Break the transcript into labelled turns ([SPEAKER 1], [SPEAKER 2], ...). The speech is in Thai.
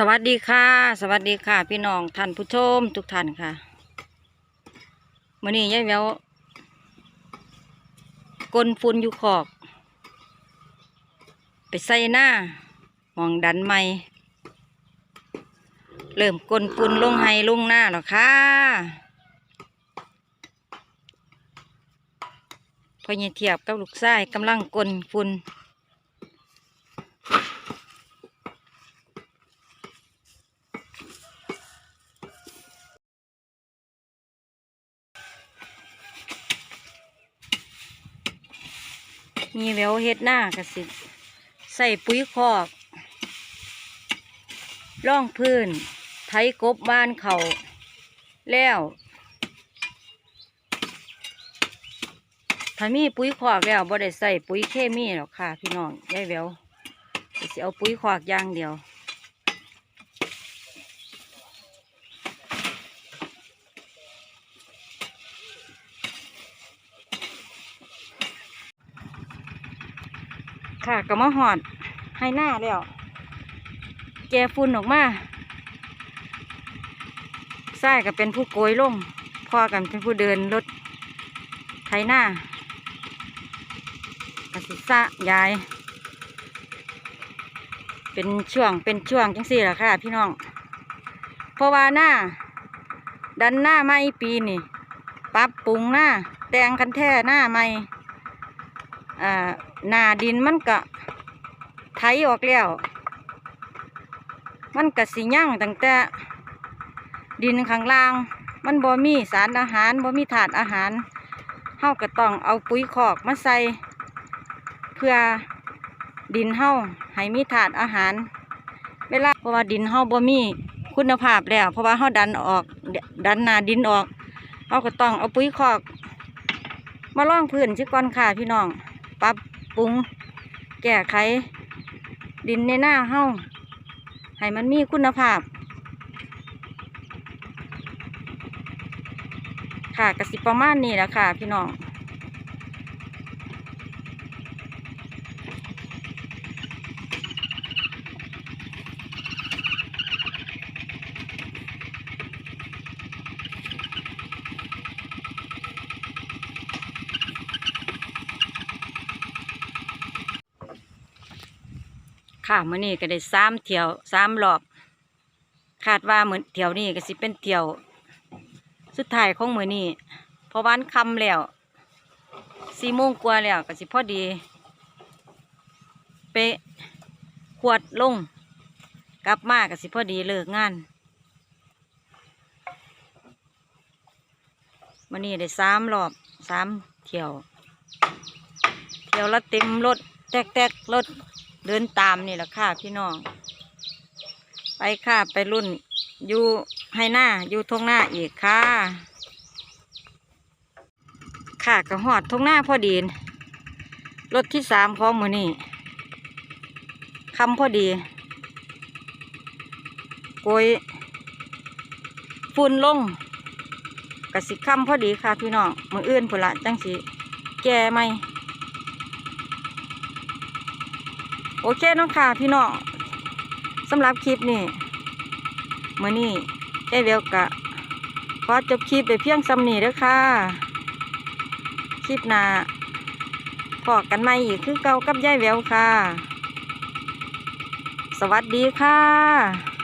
[SPEAKER 1] สวัสดีค่ะ สวัสดีค่ะ พี่น้องท่านผู้ชมทุกท่านค่ะมื่อนี้ยายแววกลฝุ่นอยู่ขอกไปใส่หน้าหมองดันไม่เริ่มกลฝุ่นลงให้ลงหน้าแล้วค่ะพอเยเทียบกับลูกชายกำลังกลฝุ่น มีแววเฮ็ดหน้ากสิใส่ปุ๋ยคอกร่องพื้น ไถกบบ้านเขาแล้วถ้ามีปุ๋ยคอกแล้วบ่ได้ใส่ปุ๋ยเคมีหรอกค่ะ พี่น้องยายแววสิเอาปุ๋ยคอกอย่างเดียว ค่ะก็มาหอดให้หน้าแล้วแกฝุ่นออกมาใส่ก็เป็นผู้โกยลงพ่อกันเป็นผู้เดินรถไถหน้ากสิสะยาย เป็นช่วงเป็นช่วงจังสี่แหละค่ะ พี่น้องเพราะว่าหน้า ดันหน้าไม่ปีนี่ปรับปรุงหน้า แต่งคันแท่หน้าไม่อ่า หน้าดินมันก็ไถออกแล้ว มันก็สิยั่งตั้งแต่ ดินข้างล่าง มันบ่มีสารอาหารบ่มีถาดอาหารเฮาก็ต้องเอาปุ๋ยคอกมาใส่ เพื่อดินเฮาให้มีถาดอาหาร เวลาเพราะว่าดินเฮาบ่มีคุณภาพแล้ว เพราะว่าเฮาดันออก ดันหน้าดินออกเฮาก็ต้องเอาปุ๋ยคอก มาล่องพื้นชิก่อนค่ะพี่น้องปรับ ปรุง แก้ไข ดินในหน้าเฮาให้มันมีคุณภาพ ค่ะกระสิประมาณนี้แหละค่ะ พี่น้อง ค่ะมื้อนี้ก็ได้สามเที่ยวสามรอบคาดว่าเหมือนเที่ยวนี้ก็สิเป็นเที่ยว สุดท้ายของมื้อนี้พราะวามันค่ำแล้วสี่โมงกว่าแล้วก็สิพอดีไปขวดลง กลับมาก็สิพอดีเลิกงานมื้อนี้ได้สามรอบสามเที่ยว เที่ยวละเต็มรถแตกๆรถ เดินตามนี่แหละค่ะพี่น้อง ไปค่ะไปรุ่นอยู่ให้หน้าอยู่ทงหน้าอีกค่ะ ค่ะก็หอดทงหน้าพอดีรถที่สามของมือนี่คำพอดีโกยฝุ่นลงกระสิคำพอดีค่ะพี่น้องมืออื่นผุละจังสิแก่ไหม โอเคเนาะค่ะพี่น้องสำหรับคลิปนี้มื่อนี้เอเวลกะขอจบคลิปไปเพียงซ้ำนี้เด้อค่ะคลิปหน้าพอกันใหม่อีกคือเก่ากับยายแววค่ะ สวัสดีค่ะ